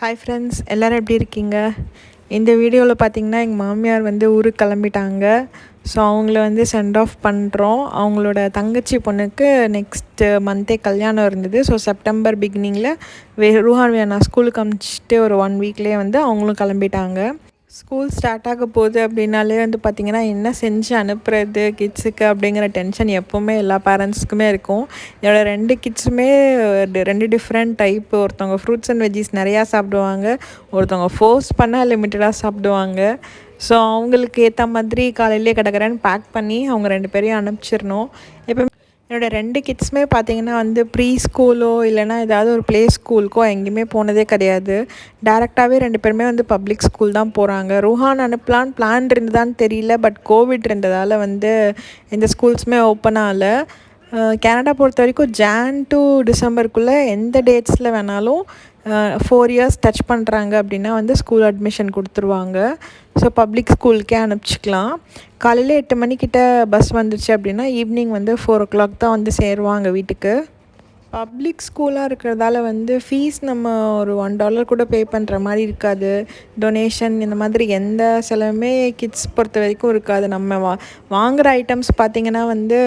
Hi friends எல்லோரும் எப்படி இருக்கீங்க? இந்த வீடியோவில் பார்த்தீங்கன்னா எங்கள் மாமியார் வந்து ஊருக்கு கிளம்பிட்டாங்க. ஸோ அவங்கள வந்து சென்ட் ஆஃப் பண்ணுறோம் அவங்களோட தங்கச்சி பொண்ணுக்கு நெக்ஸ்ட்டு மந்தே கல்யாணம் இருந்தது. ஸோ செப்டம்பர் பிகினிங்கில் வே ரூஹான் வேணா ஸ்கூலுக்கு அனுப்பிச்சிட்டு ஒரு ஒன் வீக்லேயே வந்து அவங்களும் கிளம்பிட்டாங்க. ஸ்கூல் ஸ்டார்ட் ஆக போகுது அப்படின்னாலே வந்து பார்த்திங்கன்னா என்ன செஞ்சு அனுப்புறது கிட்ஸுக்கு அப்படிங்கிற டென்ஷன் எப்போவுமே எல்லா பேரண்ட்ஸ்க்குமே இருக்கும். என்னோடய ரெண்டு கிட்ஸுமே ரெண்டு டிஃப்ரெண்ட் டைப் ஒருத்தவங்க ஃப்ரூட்ஸ் அண்ட் வெஜ்ஜிஸ் நிறையா சாப்பிடுவாங்க ஒருத்தவங்க ஃபோர்ஸ் பண்ணால் லிமிட்டடாக சாப்பிடுவாங்க. ஸோ அவங்களுக்கு ஏற்ற மாதிரி காலையிலே கிடக்கிறேன்னு பேக் பண்ணி அவங்க ரெண்டு பேரையும் அனுப்பிச்சிடணும். எப்போ என்னோடய ரெண்டு கிட்ஸுமே பார்த்தீங்கன்னா வந்து ப்ரீ ஸ்கூலோ இல்லைனா ஏதாவது ஒரு ப்ளே ஸ்கூலுக்கோ எங்கேயுமே போனதே கிடையாது. டேரெக்டாகவே ரெண்டு பேருமே வந்து பப்ளிக் ஸ்கூல் தான் போகிறாங்க ருஹான் அனுப்பலான்னு பிளான் இருந்ததான்னு தெரியல பட் கோவிட் இருந்ததால் வந்து எந்த ஸ்கூல்ஸுமே ஓப்பன் ஆகலை. கனடா பொறுத்த வரைக்கும் ஜான் டு டிசம்பருக்குள்ளே எந்த டேட்ஸில் வேணாலும் ஃபோர் இயர்ஸ் டச் பண்ணுறாங்க அப்படின்னா வந்து ஸ்கூல் அட்மிஷன் கொடுத்துருவாங்க. ஸோ பப்ளிக் ஸ்கூலுக்கே அனுப்பிச்சிக்கலாம். காலையில் எட்டு மணிக்கிட்ட பஸ் வந்துச்சு அப்படின்னா ஈவினிங் வந்து ஃபோர் ஓ கிளாக் தான் வந்து சேருவாங்க வீட்டுக்கு. பப்ளிக் ஸ்கூலாக இருக்கிறதால வந்து ஃபீஸ் நம்ம ஒரு ஒன் டாலர் கூட பே பண்ணுற மாதிரி இருக்காது. டொனேஷன் இந்த மாதிரி எந்த செலவுமே கிட்ஸ் பொறுத்த வரைக்கும் இருக்காது. நம்ம வா வாங்குகிற ஐட்டம்ஸ் பார்த்திங்கன்னா வந்து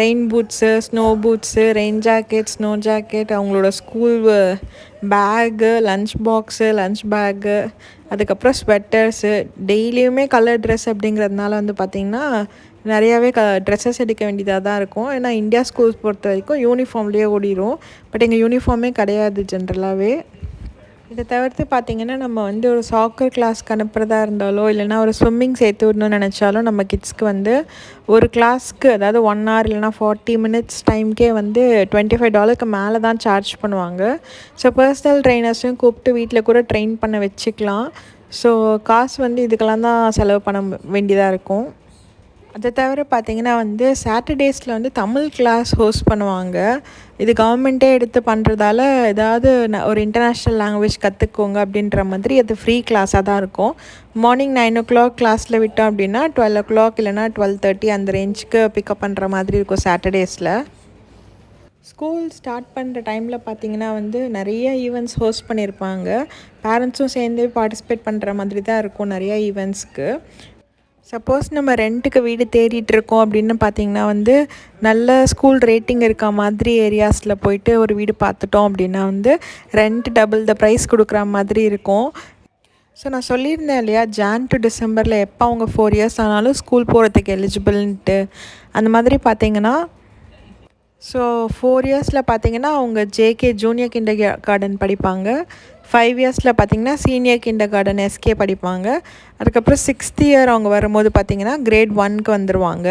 rain boots snow boots rain jacket snow jacket அவங்களோட school bag lunch box lunch bag அதுக்கப்புறம் ஸ்வெட்டர்ஸு டெய்லியுமே கலர் ட்ரெஸ் அப்படிங்கிறதுனால வந்து பார்த்திங்கன்னா நிறையாவே க ட்ரெஸ்ஸஸ் எடுக்க வேண்டியதாக தான் இருக்கும். ஏன்னா இந்தியா ஸ்கூல்ஸ் பொறுத்த வரைக்கும் யூனிஃபார்ம்லேயே ஓடிடும் பட் எங்கள் யூனிஃபார்மே கிடையாது ஜென்ரலாகவே இதை தவிர்த்து பார்த்திங்கன்னா நம்ம வந்து ஒரு சாக்கர் கிளாஸ்க்கு அனுப்புகிறதா இருந்தாலோ இல்லைனா ஒரு ஸ்விம்மிங் சேர்த்து விடணும்னு நினச்சாலும் நம்ம கிட்ஸ்க்கு வந்து ஒரு கிளாஸ்க்கு அதாவது ஒன் ஹவர் இல்லைனா ஃபார்ட்டி மினிட்ஸ் டைம்க்கே வந்து டுவெண்ட்டி ஃபைவ் டாலருக்கு மேலே தான் சார்ஜ் பண்ணுவாங்க. ஸோ பர்சனல் ட்ரைனர்ஸையும் கூப்பிட்டு வீட்டில் கூட ட்ரெயின் பண்ண வச்சுக்கலாம். ஸோ காசு வந்து இதுக்கெல்லாம் தான் செலவு பண்ண வேண்டியதாக இருக்கும். அதை தவிர பார்த்திங்கன்னா வந்து சாட்டர்டேஸில் வந்து தமிழ் கிளாஸ் ஹோஸ்ட் பண்ணுவாங்க. இது கவர்மெண்ட்டே எடுத்து பண்ணுறதால ஏதாவது ஒரு இன்டர்நேஷ்னல் லாங்குவேஜ் கற்றுக்கோங்க அப்படின்ற மாதிரி அது ஃப்ரீ கிளாஸாக தான் இருக்கும். மார்னிங் நைன் ஓ கிளாக் கிளாஸில் விட்டோம் அப்படின்னா டுவெல் ஓ கிளாக் இல்லைனா டுவெல் தேர்ட்டி அந்த ரேஞ்சுக்கு பிக்கப் பண்ணுற மாதிரி இருக்கும் சாட்டர்டேஸில் ஸ்கூல் ஸ்டார்ட் பண்ணுற டைமில் பார்த்திங்கன்னா வந்து நிறைய ஈவெண்ட்ஸ் ஹோஸ்ட் பண்ணியிருப்பாங்க. பேரண்ட்ஸும் சேர்ந்து பார்ட்டிசிபேட் பண்ணுற மாதிரி தான் இருக்கும் நிறைய ஈவெண்ட்ஸ்க்கு சப்போஸ் நம்ம ரெண்ட்டுக்கு வீடு தேடிட்டு இருக்கோம் அப்படின்னு பார்த்தீங்கன்னா வந்து நல்ல ஸ்கூல் ரேட்டிங் இருக்க மாதிரி ஏரியாஸில் போயிட்டு ஒரு வீடு பார்த்துட்டோம் அப்படின்னா வந்து ரெண்ட் டபுள் த ப்ரைஸ் கொடுக்குற மாதிரி இருக்கும். ஸோ நான் சொல்லியிருந்தேன் இல்லையா ஜான் டு டிசம்பரில் எப்போ அவங்க ஃபோர் இயர்ஸ் ஆனாலும் ஸ்கூல் போகிறதுக்கு எலிஜிபிள்ன்ட்டு அந்த மாதிரி பார்த்தீங்கன்னா ஸோ ஃபோர் இயர்ஸில் பார்த்தீங்கன்னா அவங்க ஜேகே ஜூனியர் கிண்டர் கார்டன் படிப்பாங்க. ஃபைவ் இயர்ஸில் பார்த்திங்கன்னா சீனியர் கிண்டர் கார்டன் எஸ்கே படிப்பாங்க. அதுக்கப்புறம் சிக்ஸ்த் இயர் அவங்க வரும்போது பார்த்திங்கன்னா கிரேட் ஒன்க்கு வந்துடுவாங்க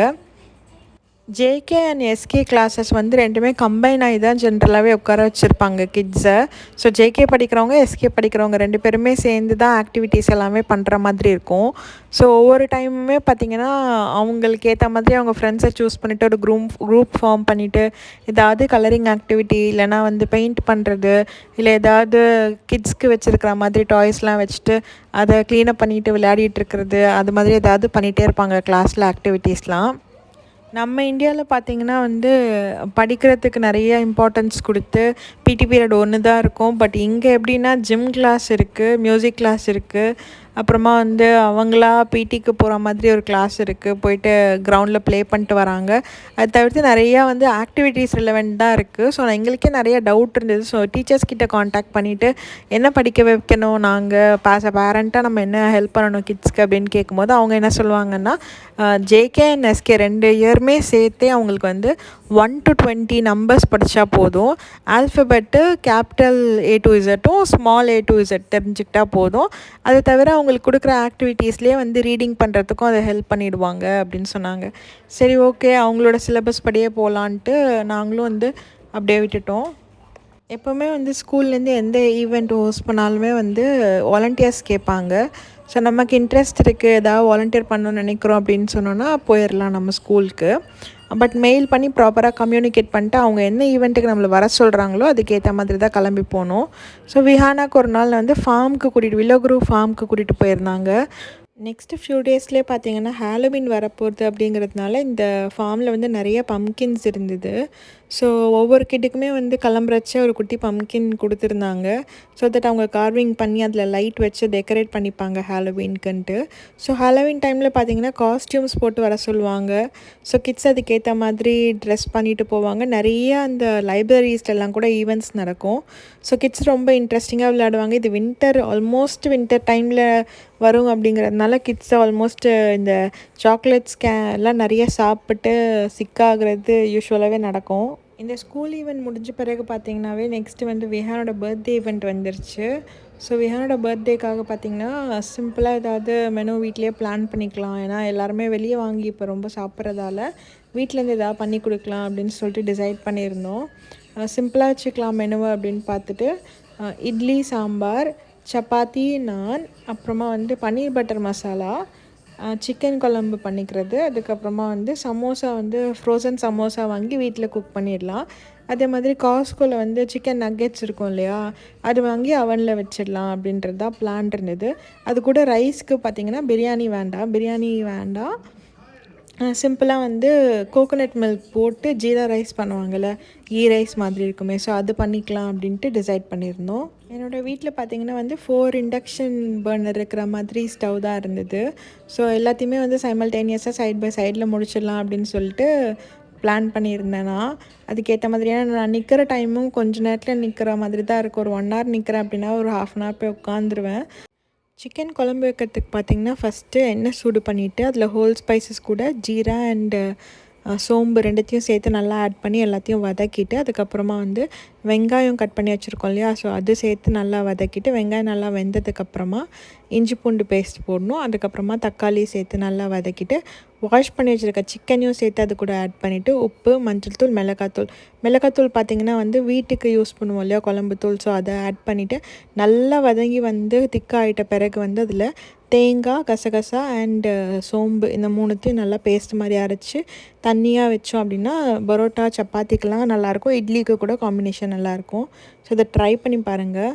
ஜேகே அண்ட் எஸ்கே கிளாஸஸ் வந்து ரெண்டுமே கம்பைன் ஆகி தான் ஜென்ரலாகவே உட்கார வச்சுருப்பாங்க கிட்ஸை ஸோ ஜேகே படிக்கிறவங்க எஸ்கே படிக்கிறவங்க ரெண்டு பேருமே சேர்ந்து தான் ஆக்டிவிட்டீஸ் எல்லாமே பண்ணுற மாதிரி இருக்கும். ஸோ ஒவ்வொரு டைமுமே பார்த்திங்கன்னா அவங்களுக்கு ஏற்ற மாதிரி அவங்க ஃப்ரெண்ட்ஸை சூஸ் பண்ணிவிட்டு ஒரு குரூப் குரூப் ஃபார்ம் பண்ணிவிட்டு ஏதாவது கலரிங் ஆக்டிவிட்டி இல்லைனா வந்து பெயிண்ட் பண்ணுறது இல்லை ஏதாவது கிட்ஸ்க்கு வச்சுருக்கிற மாதிரி டாய்ஸ்லாம் வச்சுட்டு அதை க்ளீனப் பண்ணிவிட்டு விளையாடிட்டு இருக்கிறது அது மாதிரி ஏதாவது பண்ணிகிட்டே இருப்பாங்க கிளாஸில் ஆக்டிவிட்டீஸ்லாம் நம்ம இந்தியாவில் பார்த்திங்கன்னா வந்து படிக்கிறதுக்கு நிறைய இம்பார்ட்டன்ஸ் கொடுத்து பிடி பீரியட் ஒன்று தான் இருக்கும். பட் இங்கே எப்படின்னா ஜிம் கிளாஸ் இருக்குது மியூசிக் கிளாஸ் இருக்குது அப்புறமா வந்து அவங்களா பிடிக்கு போகிற மாதிரி ஒரு கிளாஸ் இருக்குது போயிட்டு கிரவுண்டில் ப்ளே பண்ணிட்டு வராங்க. அது தவிர்த்து நிறையா வந்து ஆக்டிவிட்டீஸ் ரிலவெண்ட் தான் இருக்குது ஸோ எங்களுக்கே நிறைய டவுட் இருந்தது. ஸோ டீச்சர்ஸ் கிட்ட காண்டாக்ட் பண்ணிவிட்டு என்ன படிக்க வைக்கணும்? நாங்கள் பாஸ் அ பேரண்ட்டாக நம்ம என்ன ஹெல்ப் பண்ணணும் கிட்ஸ்க்கு அப்படின்னு கேட்கும்போது அவங்க என்ன சொல்லுவாங்கன்னா ஜேகே அண்ட் எஸ்கே ரெண்டு இயருமே சேர்த்தே அவங்களுக்கு வந்து ஒன் டு டுவெண்ட்டி நம்பர்ஸ் படித்தா போதும். ஆல்ஃபபெட்டு கேபிட்டல் ஏ டு இசட்டும் ஸ்மால் ஏ டு இசட் தெரிஞ்சுக்கிட்டா போதும். அது தவிர அவங்களுக்கு கொடுக்குற ஆக்டிவிட்டீஸ்லேயே வந்து ரீடிங் பண்ணுறதுக்கும் அதை ஹெல்ப் பண்ணிவிடுவாங்க அப்படின்னு சொன்னாங்க. சரி ஓகே அவங்களோட சிலபஸ் படியே போகலான்ட்டு நாங்களும் வந்து அப்படியே விட்டுட்டோம். எப்போவுமே வந்து ஸ்கூல்லேருந்து எந்த ஈவெண்ட் ஹோஸ்ட் பண்ணாலுமே வந்து வாலண்டியர்ஸ் கேட்பாங்க. ஸோ நமக்கு இன்ட்ரெஸ்ட் இருக்குது ஏதாவது வாலண்டியர் பண்ணணும்னு நினைக்கிறோம் அப்படின்னு சொன்னோன்னா போயிடலாம் நம்ம ஸ்கூலுக்கு பட் மெயில் பண்ணி ப்ராப்பராக கம்யூனிகேட் பண்ணிட்டு அவங்க என்ன ஈவெண்ட்டுக்கு நம்மளை வர சொல்கிறாங்களோ அதுக்கேற்ற மாதிரி தான் கிளம்பி போனோம். ஸோ விஹானாக்கு ஒரு நாள் வந்து ஃபார்முக்கு கூட்டிகிட்டு வில்லோகுரு ஃபார்முக்கு கூட்டிகிட்டு போயிருந்தாங்க. நெக்ஸ்ட்டு ஃபியூ டேஸ்லேயே பார்த்தீங்கன்னா ஹாலோவின் வரப்போகிறது அப்படிங்கிறதுனால இந்த ஃபார்மில் வந்து நிறைய பம்கின்ஸ் இருந்தது. ஸோ ஒவ்வொரு கிட்டுக்குமே வந்து கிளம்புறச்ச ஒரு குட்டி பம்கின் கொடுத்துருந்தாங்க. ஸோ தட் அவங்க கார்விங் பண்ணி அதில் லைட் வச்சு டெக்கரேட் பண்ணிப்பாங்க ஹாலோவீன்க்குன்ட்டு ஸோ ஹாலோவீன் டைமில் பார்த்தீங்கன்னா காஸ்டியூம்ஸ் போட்டு வர சொல்லுவாங்க. ஸோ கிட்ஸ் அதுக்கேற்ற மாதிரி ட்ரெஸ் பண்ணிட்டு போவாங்க. நிறைய அந்த லைப்ரரிஸ்டெல்லாம் கூட ஈவெண்ட்ஸ் நடக்கும். ஸோ கிட்ஸ் ரொம்ப இன்ட்ரெஸ்டிங்காக விளையாடுவாங்க. இது வின்டர் ஆல்மோஸ்ட் வின்டர் டைமில் வரும் அப்படிங்கிறதுனால கிட்ஸ் ஆல்மோஸ்ட் இந்த சாக்லேட்ஸ் கே எல்லாம் நிறைய சாப்பிட்டு சிக்காகிறது யூஸ்வலாகவே நடக்கும். இந்த ஸ்கூல் ஈவெண்ட் முடிஞ்ச பிறகு பார்த்தீங்கன்னாவே நெக்ஸ்ட்டு வந்து விஹானோட பர்த்டே ஈவெண்ட் வந்துருச்சு. ஸோ விஹானோட பர்த்டேக்காக பார்த்தீங்கன்னா சிம்பிளாக ஏதாவது மெனு வீட்லேயே பிளான் பண்ணிக்கலாம். ஏன்னா எல்லாருமே வெளியே வாங்கி இப்போ ரொம்ப சாப்பிட்றதால வீட்டிலேருந்து ஏதாவது பண்ணி கொடுக்கலாம் அப்படின்னு சொல்லிட்டு டிசைட் பண்ணியிருந்தோம். சிம்பிளாக வச்சுக்கலாம் மெனுவை அப்படின்னு பார்த்துட்டு இட்லி சாம்பார் சப்பாத்தி நான் அப்புறமா வந்து பன்னீர் பட்டர் மசாலா சிக்கன் குழம்பு பண்ணிக்கிறது. அதுக்கப்புறமா வந்து சமோசா வந்து ஃப்ரோசன் சமோசா வாங்கி வீட்டில் குக் பண்ணிடலாம். அதே மாதிரி காஸ்கோவில் வந்து சிக்கன் நக்கெட்ஸ் இருக்கும் இல்லையா? அது வாங்கி அவனில் வச்சிடலாம் அப்படின்றது தான் பிளான் இருந்தது. அது கூட ரைஸ்க்கு பார்த்தீங்கன்னா பிரியாணி வேண்டாம். பிரியாணி வேண்டாம். சிம்பிளாக வந்து கோகோனட் மில்க் போட்டு ஜீரா ரைஸ் பண்ணுவாங்கள்ல கீ ரைஸ் மாதிரி இருக்குமே ஸோ அது பண்ணிக்கலாம் அப்படின்ட்டு டிசைட் பண்ணியிருந்தோம். என்னோடய வீட்டில் பார்த்தீங்கன்னா வந்து ஃபோர் இண்டக்ஷன் பர்னர் இருக்கிற மாதிரி ஸ்டவ் தான் இருந்தது. ஸோ எல்லாத்தையுமே வந்து சைமல்டேனியஸாக சைட் பை சைடில் முடிச்சிடலாம் அப்படின்னு சொல்லிட்டு பிளான் பண்ணியிருந்தேன் நான். அதுக்கேற்ற மாதிரி ஏன்னா நான் நிற்கிற டைமும் கொஞ்ச நேரத்தில் நிற்கிற மாதிரி தான் இருக்கும். ஒரு ஒன் ஹவர் நிற்கிறேன் அப்படின்னா ஒரு ஹாஃப் அன் ஹவர் போய் உட்காந்துருவேன். சிக்கன் குழம்பு வைக்கிறதுக்கு பார்த்தீங்கன்னா ஃபஸ்ட்டு எண்ணெய் சூடு பண்ணிவிட்டு அதில் ஹோல் ஸ்பைசஸ் கூட ஜீரா அண்டு சோம்பு ரெண்டுத்தையும் சேர்த்து நல்லா ஆட் பண்ணி எல்லாத்தையும் வதக்கிட்டு அதுக்கப்புறமா வந்து வெங்காயம் கட் பண்ணி வச்சுருக்கோம் இல்லையா? ஸோ அது சேர்த்து நல்லா வதக்கிட்டு வெங்காயம் நல்லா வெந்ததுக்கப்புறமா இஞ்சி பூண்டு பேஸ்ட் போடணும். அதுக்கப்புறமா தக்காளி சேர்த்து நல்லா வதக்கிட்டு வாஷ் பண்ணி வச்சுருக்க சிக்கனையும் சேர்த்து அது கூட ஆட் பண்ணிவிட்டு உப்பு மஞ்சள் தூள் மிளகாத்தூள் மிளகாத்தூள் பார்த்திங்கன்னா வந்து வீட்டுக்கு யூஸ் பண்ணுவோம் இல்லையா? குழம்பு தூள். ஸோ அதை ஆட் பண்ணிவிட்டு நல்லா வதங்கி வந்து திக்காகிட்ட பிறகு வந்து அதில் தேங்காய் கசகசா அண்டு uh, சோம்பு இந்த மூணுத்தையும் நல்லா பேஸ்ட் மாதிரி அரைச்சி தண்ணியாக வச்சோம் அப்படின்னா பரோட்டா சப்பாத்திக்கெலாம் நல்லாயிருக்கும். இட்லிக்கு கூட காம்பினேஷன் நல்லாயிருக்கும். ஸோ இதை ட்ரை பண்ணி பாருங்கள்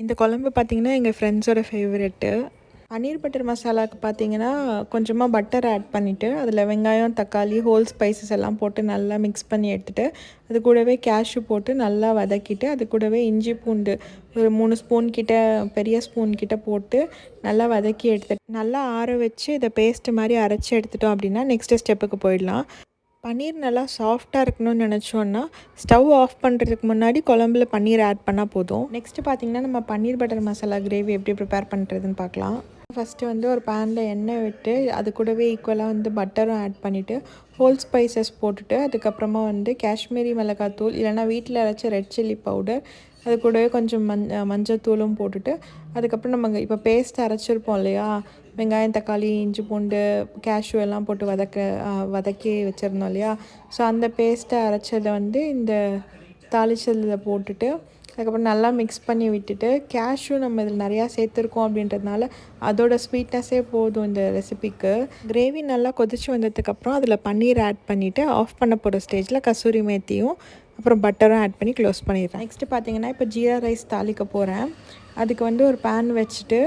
இந்த குழம்பு பார்த்திங்கன்னா எங்கள் ஃப்ரெண்ட்ஸோட ஃபேவரெட்டு பன்னீர் பட்டர் மசாலாவுக்கு பார்த்தீங்கன்னா கொஞ்சமாக பட்டர் ஆட் பண்ணிவிட்டு அதில் வெங்காயம் தக்காளி ஹோல் ஸ்பைசஸ் எல்லாம் போட்டு நல்லா மிக்ஸ் பண்ணி எடுத்துகிட்டு அது கூடவே கேஷ்யூ போட்டு நல்லா வதக்கிட்டு அது கூடவே இஞ்சி பூண்டு ஒரு மூணு ஸ்பூன் கிட்ட பெரிய ஸ்பூன் கிட்ட போட்டு நல்லா வதக்கி எடுத்துட்டு நல்லா ஆற வச்சு இதை பேஸ்ட் மாதிரி அரைச்சி எடுத்துட்டோம் அப்படின்னா நெக்ஸ்ட் ஸ்டெப்புக்கு போயிடலாம். பன்னீர் நல்லா சாஃப்டாக இருக்கணும்னு நினச்சோன்னா ஸ்டவ் ஆஃப் பண்ணுறதுக்கு முன்னாடி குழம்புல பன்னீர் ஆட் பண்ணால் போதும். நெக்ஸ்ட்டு பார்த்தீங்கன்னா நம்ம பன்னீர் பட்டர் மசாலா கிரேவி எப்படி ப்ரிப்பேர் பண்ணுறதுன்னு பார்க்கலாம் ஃபஸ்ட்டு வந்து ஒரு பேனில் எண்ணெய் விட்டு அது கூடவே ஈக்குவலாக வந்து பட்டரும் ஆட் பண்ணிவிட்டு ஹோல் ஸ்பைசஸ் போட்டுட்டு அதுக்கப்புறமா வந்து காஷ்மீரி மிளகாத்தூள் இல்லைனா வீட்டில் அரைச்ச ரெட் சில்லி பவுடர் அது கூடவே கொஞ்சம் மஞ் மஞ்சத்தூளும் போட்டுட்டு அதுக்கப்புறம் நம்ம இப்போ பேஸ்ட் அரைச்சிருப்போம் இல்லையா? வெங்காயம் தக்காளி இஞ்சி பூண்டு கேஷ்யூ எல்லாம் போட்டு வதக்க வதக்கி வச்சுருந்தோம் இல்லையா? ஸோ அந்த பேஸ்ட்டை அரைச்சதை வந்து இந்த தாளிச்சதில் போட்டுட்டு அதுக்கப்புறம் நல்லா மிக்ஸ் பண்ணி விட்டுட்டு கேஷ்யூ நம்ம இதில் நிறையா சேர்த்துருக்கோம் அப்படின்றதுனால அதோட ஸ்வீட்னஸே போதும் இந்த ரெசிபிக்கு கிரேவி நல்லா கொதிச்சு வந்ததுக்கப்புறம் அதில் பன்னீர் ஆட் பண்ணிவிட்டு ஆஃப் பண்ண போகிற ஸ்டேஜில் கசூரி மேத்தியும் அப்புறம் பட்டரும் ஆட் பண்ணி க்ளோஸ் பண்ணிடுறேன். நெக்ஸ்ட்டு பார்த்தீங்கன்னா இப்போ ஜீரா ரைஸ் தாளிக்க போகிறேன் அதுக்கு வந்து ஒரு பேன் வச்சுட்டு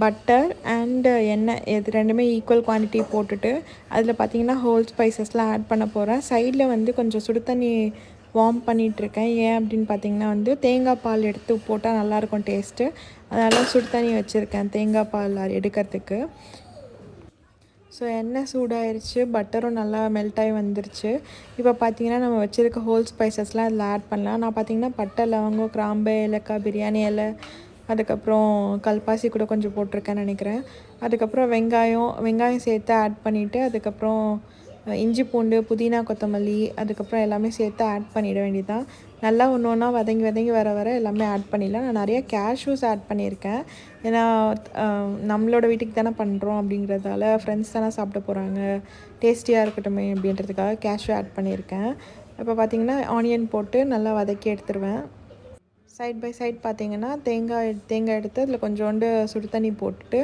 பட்டர் அண்டு எண்ணெய் இது ரெண்டுமே ஈக்குவல் குவான்டிட்டி போட்டுட்டு அதில் பார்த்தீங்கன்னா ஹோல் ஸ்பைசஸ்லாம் ஆட் பண்ண போகிறேன் சைடில் வந்து கொஞ்சம் சுடு தண்ணி வார்ம் பண்ணிகிட்ருக்கேன் ஏன் அப்படின்னு பார்த்தீங்கன்னா வந்து தேங்காய் பால் எடுத்து போட்டால் நல்லாயிருக்கும் டேஸ்ட்டு. அதனால் சுடு தண்ணி வச்சுருக்கேன் தேங்காய் பால் எடுக்கிறதுக்கு. ஸோ எண்ணெய் சூடாயிருச்சு பட்டரும் நல்லா மெல்ட் ஆகி வந்துருச்சு. இப்போ பார்த்தீங்கன்னா நம்ம வச்சுருக்க ஹோல் ஸ்பைசஸ்லாம் அதில் ஆட் பண்ணலாம். நான் பார்த்தீங்கன்னா பட்டை லவங்கம் கிராம்பு ஏலக்காய் பிரியாணி இலை அதுக்கப்புறம் கல்பாசி கூட கொஞ்சம் போட்டிருக்கேன்னு நினைக்கிறேன். அதுக்கப்புறம் வெங்காயம் வெங்காயம் சேர்த்து ஆட் பண்ணிவிட்டு அதுக்கப்புறம் இஞ்சி பூண்டு புதினா கொத்தமல்லி அதுக்கப்புறம் எல்லாமே சேர்த்து ஆட் பண்ணிட வேண்டியதான் நல்லா ஒன்று ஒன்றா வதங்கி வதங்கி வர வர எல்லாமே ஆட் பண்ணிடலாம். நான் நிறையா கேஷ்யூஸ் ஆட் பண்ணியிருக்கேன். ஏன்னா நம்மளோட வீட்டுக்கு தானே பண்ணுறோம் அப்படிங்கிறதால ஃப்ரெண்ட்ஸ் தானே சாப்பிட போகிறாங்க டேஸ்டியாக இருக்கட்டுமே அப்படின்றதுக்காக கேஷ்யூ ஆட் பண்ணியிருக்கேன். இப்போ பார்த்திங்கன்னா ஆனியன் போட்டு நல்லா வதக்கி எடுத்துருவேன். சைட் பை சைட் பார்த்திங்கன்னா தேங்காய் தேங்காய் எடுத்து அதில் கொஞ்சோண்டு சுடு தண்ணி போட்டுட்டு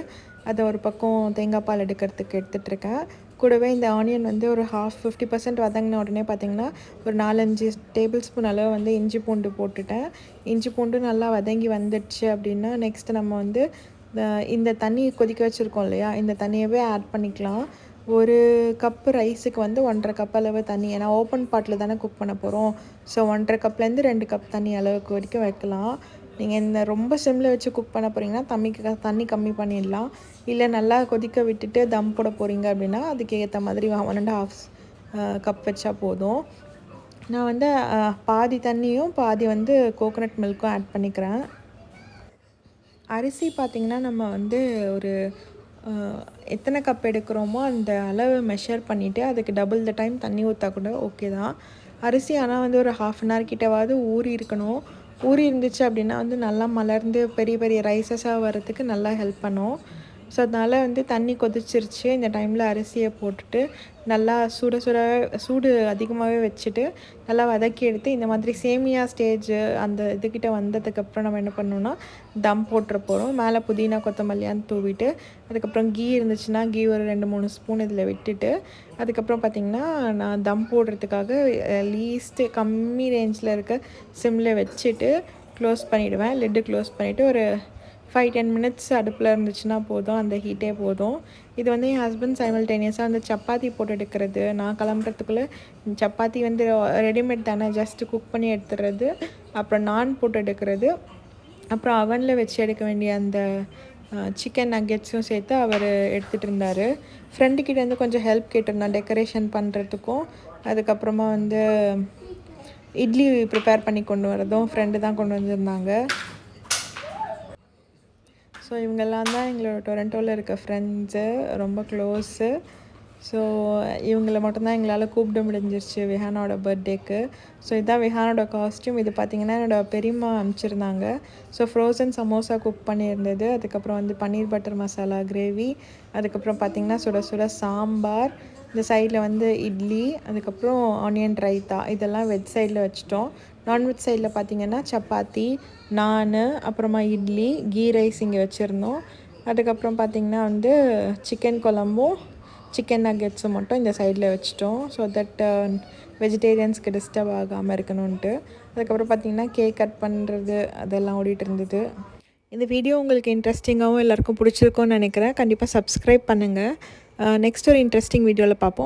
அதை ஒரு பக்கம் தேங்காய் பால் எடுக்கிறதுக்கு எடுத்துகிட்ருக்கேன் கூடவே இந்த ஆனியன் வந்து ஒரு ஹாஃப் ஃபிஃப்டி பர்சன்ட் வதங்கின உடனே பார்த்தீங்கன்னா ஒரு நாலஞ்சு டேபிள் ஸ்பூன் அளவு வந்து இஞ்சி பூண்டு போட்டுட்டேன். இஞ்சி பூண்டு நல்லா வதங்கி வந்துடுச்சு அப்படின்னா நெக்ஸ்ட் நம்ம வந்து இந்த- இந்த தண்ணி கொதிக்க வச்சுருக்கோம் இல்லையா இந்த தண்ணியவே ஆட் பண்ணிக்கலாம். ஒரு கப்பு ரைஸுக்கு வந்து ஒன்றரை கப் அளவு தண்ணி ஏன்னா ஓப்பன் பாட்டில் தானே குக் பண்ண போகிறோம் ஸோ ஒன்றரை கப்லேருந்து ரெண்டு கப் தண்ணி அளவுக்கு வரைக்கும் வைக்கலாம். நீங்கள் இந்த ரொம்ப சிம்மில் வச்சு குக் பண்ண போகிறீங்கன்னா தண்ணிக்கு தண்ணி கம்மி பண்ணிடலாம். இல்லை நல்லா கொதிக்க விட்டுட்டு தம் போட போகிறீங்க அப்படின்னா அதுக்கு ஏற்ற மாதிரி ஒன் அண்ட் ஹாஃப் கப் வச்சா போதும். நான் வந்து பாதி தண்ணியும் பாதி வந்து கோகோனட் மில்க்கும் ஆட் பண்ணிக்கிறேன். அரிசி பார்த்திங்கன்னா நம்ம வந்து ஒரு எத்தனை கப் எடுக்கிறோமோ அந்த அளவு மெஷர் பண்ணிவிட்டு அதுக்கு டபுள் த டைம் தண்ணி ஊற்றா கூட ஓகே தான். அரிசி ஆனால் வந்து ஒரு ஹாஃப் அன் ஹவர் கிட்டவாவது ஊறி இருக்கணும். ஊறி இருந்துச்சு அப்படின்னா வந்து நல்லா மலர்ந்து பெரிய பெரிய ரைஸஸாக வரத்துக்கு நல்லா ஹெல்ப் பண்ணும். ஸோ அதனால் வந்து தண்ணி கொதிச்சிருச்சு. இந்த டைமில் அரிசியை போட்டுட்டு நல்லா சுட சுட சூடு அதிகமாகவே வச்சுட்டு நல்லா வதக்கி எடுத்து இந்த மாதிரி சேமியா ஸ்டேஜ் அந்த இதுக்கிட்ட வந்ததுக்கப்புறம் நம்ம என்ன பண்ணோன்னா தம் போட்டுற போகிறோம் மேலே புதினா கொத்தமல்லியான்னு தூவிட்டு அதுக்கப்புறம் கீ இருந்துச்சுன்னா கீ ஒரு ரெண்டு மூணு ஸ்பூன் இதில் விட்டுட்டு அதுக்கப்புறம் பார்த்திங்கன்னா நான் தம் போடுறதுக்காக லீஸ்ட்டு கம்மி ரேஞ்சில் இருக்க சிம்மில் வச்சுட்டு க்ளோஸ் பண்ணிவிடுவேன் லெட்டு க்ளோஸ் பண்ணிவிட்டு ஒரு ஃபைவ் டென் மினிட்ஸ் அடுப்பில் இருந்துச்சுன்னா போதும் அந்த ஹீட்டே போதும். இது வந்து என் ஹஸ்பண்ட் சைமல்டேனியஸாக வந்து சப்பாத்தி போட்டு எடுக்கிறது. நான் கிளம்புறதுக்குள்ளே சப்பாத்தி வந்து ரெடிமேட் தானே ஜஸ்ட்டு குக் பண்ணி எடுத்துடுறது அப்புறம் நான் போட்டு எடுக்கிறது. அப்புறம் அவனில் வச்சு எடுக்க வேண்டிய அந்த சிக்கன் நக்கெட்ஸும் சேர்த்து அவர் எடுத்துகிட்டு இருந்தார். ஃப்ரெண்டுக்கிட்டேருந்து கொஞ்சம் ஹெல்ப் கேட்டிருந்தான் டெக்கரேஷன் பண்ணுறதுக்கும் அதுக்கப்புறமா வந்து இட்லி ப்ரிப்பேர் பண்ணி கொண்டு வரதும் ஃப்ரெண்டு தான் கொண்டு வந்திருந்தாங்க. ஸோ இவங்கெல்லாம் தான் எங்களோட டொரண்டோவில் இருக்க ஃப்ரெண்ட்ஸு ரொம்ப க்ளோஸு ஸோ இவங்கள மட்டும்தான் எங்களால் கூப்பிட முடிஞ்சிருச்சு விஹானோட பர்த்டேக்கு ஸோ இதுதான் விஹானோட காஸ்ட்யூம் இது பார்த்திங்கன்னா என்னோடய பெரியம்மா அனுப்பிச்சிருந்தாங்க. ஸோ ஃப்ரோசன் சமோசா குக் பண்ணியிருந்தது. அதுக்கப்புறம் வந்து பன்னீர் பட்டர் மசாலா கிரேவி அதுக்கப்புறம் பார்த்திங்கன்னா சுட சுட சாம்பார். இந்த சைடில் வந்து இட்லி. அதுக்கப்புறம் ஆனியன் ரைத்தா இதெல்லாம் வெஜ் சைடில் வச்சுட்டோம். நான்வெஜ் சைடில் பார்த்திங்கன்னா சப்பாத்தி நான் அப்புறமா இட்லி கீ ரைஸ் இங்கே வச்சுருந்தோம். அதுக்கப்புறம் பார்த்திங்கன்னா வந்து சிக்கன் குழம்பும் சிக்கன் நக்கெட்ஸும் மட்டும் இந்த சைடில் வச்சுட்டோம். ஸோ தட் வெஜிடேரியன்ஸ்க்கு டிஸ்டர்ப் ஆகாமல் இருக்கணும்ன்ட்டு. அதுக்கப்புறம் பார்த்திங்கன்னா கேக் கட் பண்ணுறது அதெல்லாம் ஓடிட்டு இருந்தது. இந்த வீடியோ உங்களுக்கு இன்ட்ரெஸ்டிங்காகவும் எல்லாருக்கும் பிடிச்சிருக்கும்னு நினைக்கிறேன். கண்டிப்பாக சப்ஸ்கிரைப் பண்ணுங்கள் நெக்ஸ்ட் uh, ஒரு இன்ட்ரெஸ்டிங் வீடியோவில் பார்ப்போம்